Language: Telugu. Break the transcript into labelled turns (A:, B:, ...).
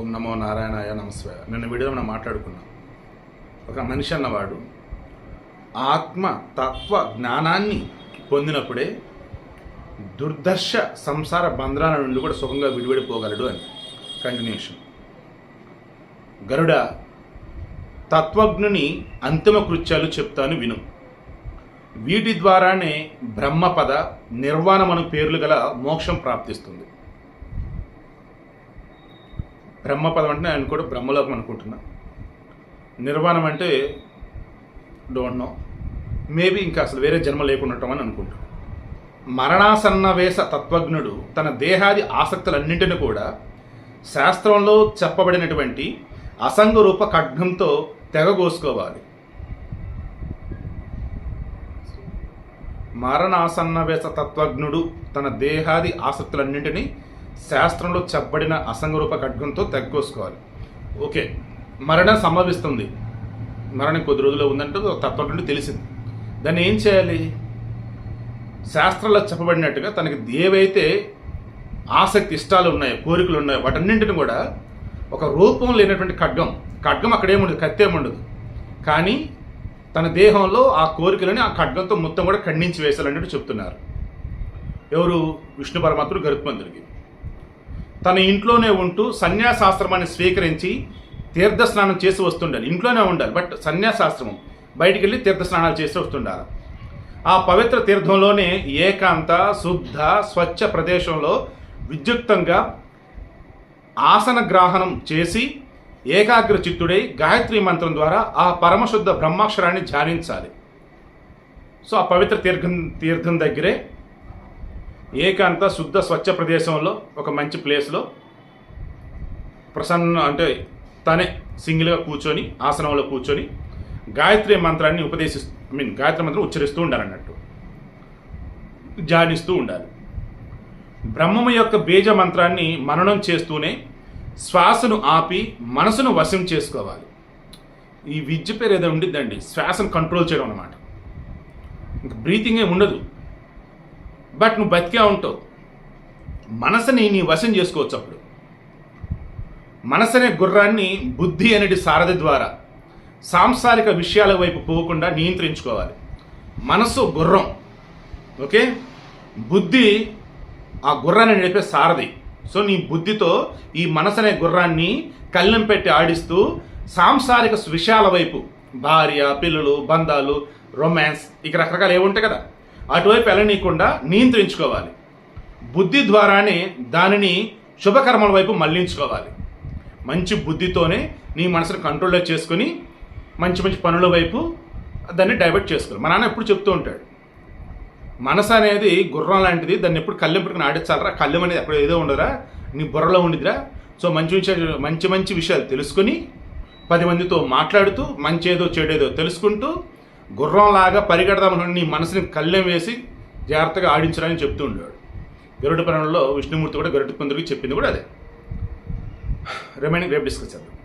A: ఓం నమో నారాయణాయ నమస్వయ. నిన్న వీడియో మనం మాట్లాడుకున్నాం. ఒక మనిషి అన్నవాడు ఆత్మ తత్వ జ్ఞానాన్ని పొందినప్పుడే దుర్దర్శ సంసార బంధనాల నుండి కూడా సుఖంగా విడివడిపోగలడు అని. కంటిన్యూషన్ గరుడ తత్వజ్ఞుని అంతిమ కృత్యాలు చెప్తాను విను. వీటి ద్వారానే బ్రహ్మపద నిర్వాణమను పేర్లు గల మోక్షం ప్రాప్తిస్తుంది. బ్రహ్మపదం అంటే ఆయన కూడా బ్రహ్మలోకం అనుకుంటున్నా. నిర్వాణం అంటే డోంట్ నో మేబీ ఇంకా అసలు వేరే జన్మ లేకుండటం అని అనుకుంటున్నాను మరణాసన్నవేశ తత్వజ్ఞుడు తన దేహాది ఆసక్తులన్నింటిని కూడా శాస్త్రంలో చెప్పబడినటువంటి అసంగ రూప ఖడ్గంతో తెగగోసుకోవాలి. మరణాసన్నవేశ తత్వజ్ఞుడు తన దేహాది ఆసక్తులన్నింటినీ శాస్త్రంలో చెప్పబడిన అసంగరూప ఖడ్గంతో తెగ్గోసుకోవాలి. ఓకే మరణం సంభవిస్తుంది. మరణం కొద్ది రోజుల్లో ఉందంటే తత్వజ్ఞుడు తెలిసింది. దాన్ని ఏం చేయాలి? శాస్త్రంలో చెప్పబడినట్టుగా తనకి ఏవైతే ఆసక్తి ఇష్టాలు ఉన్నాయో కోరికలు ఉన్నాయో వాటన్నింటిని కూడా ఒక రూపం లేనటువంటి ఖడ్గం ఖడ్గం అక్కడేముండదు కత్తేముండదు కానీ తన దేహంలో ఆ కోరికలని ఆ ఖడ్గంతో మొత్తం కూడా ఖండించి వేశాలన్నట్టు చెప్తున్నారు. ఎవరు? విష్ణు పరమాత్ముడు గరుత్మంతుడికి. తన ఇంట్లోనే ఉంటూ సన్యాసాశ్రమాన్ని స్వీకరించి తీర్థ స్నానం చేసి వస్తుండాలి. ఇంట్లోనే ఉండాలి బట్ సన్యాసాశ్రమం. బయటికి వెళ్ళి తీర్థస్నానాలు చేసి వస్తుండాలి. ఆ పవిత్ర తీర్థంలోనే ఏకాంత శుద్ధ స్వచ్ఛ ప్రదేశంలో విద్యుక్తంగా ఆసన గ్రహణం చేసి ఏకాగ్ర చిత్తుడై గాయత్రి మంత్రం ద్వారా ఆ పరమశుద్ధ బ్రహ్మాక్షరాన్ని ధ్యానించాలి. సో ఆ పవిత్ర తీర్థం తీర్థం దగ్గరే ఏకాంత శుద్ధ స్వచ్ఛ ప్రదేశంలో ఒక మంచి ప్లేస్లో ప్రసన్న అంటే తనే సింగిల్గా కూర్చొని ఆసనంలో కూర్చొని గాయత్రి మంత్రాన్ని ఉపదేశిస్తూ ఐ మీన్ గాయత్రి మంత్రం ఉచ్చరిస్తూ ఉండాలన్నట్టు. ధ్యానిస్తూ ఉండాలి. బ్రహ్మము యొక్క బీజ మంత్రాన్ని మననం చేస్తూనే శ్వాసను ఆపి మనసును వశం చేసుకోవాలి. ఈ విద్య పేరు ఏదో ఉండిద్దండి. శ్వాసను కంట్రోల్ చేయడం అనమాట బ్రీతింగ్ ఏమి ఉండదు. బట్ నువ్వు బతికే ఉంటావు. మనసుని నీ వశం చేసుకోవచ్చు అప్పుడు. మనసు అనే గుర్రాన్ని బుద్ధి అనేది సారథి ద్వారా సాంసారిక విషయాల వైపు పోకుండా నియంత్రించుకోవాలి. మనసు గుర్రం. ఓకే? బుద్ధి ఆ గుర్రాన్ని నడిపే సారథి. సో నీ బుద్ధితో ఈ మనసు అనే గుర్రాన్ని కళ్ళెం పెట్టి ఆడిస్తూ సాంసారిక విషయాల వైపు భార్య పిల్లలు బంధాలు రొమాన్స్ ఇక రకరకాలు ఏముంటాయి కదా? అటువైపు వెళ్ళనీయకుండా నియంత్రించుకోవాలి. బుద్ధి ద్వారానే దానిని శుభకర్మల వైపు మళ్ళించుకోవాలి. మంచి బుద్ధితోనే నీ మనసును కంట్రోల్లో చేసుకొని మంచి మంచి పనుల వైపు దాన్ని డైవర్ట్ చేసుకోవాలి. మా నాన్న ఎప్పుడు చెప్తూ ఉంటాడు మనసు అనేది గుర్రం లాంటిది దాన్ని ఎప్పుడు కళ్ళెం పెట్టుకుని ఆడించాలరా? కళ్ళెం అనేది ఎక్కడ ఏదో ఉండదురా నీ బుర్రలో ఉండిదిరా సో మంచి మంచి మంచి మంచి విషయాలు తెలుసుకుని పది మందితో మాట్లాడుతూ మంచి ఏదో చెడేదో తెలుసుకుంటూ గుర్రంలాగా పరిగెడదామని నీ మనసుని కళ్ళెం వేసి జాగ్రత్తగా ఆడించడానికి చెప్తూ ఉండేవాడు. గరుడ పురాణంలో విష్ణుమూర్తి కూడా గరుడ పందుడికి చెప్పింది కూడా అదే. రిమైనింగ్ రేపు డిస్కస్ చేద్దాం.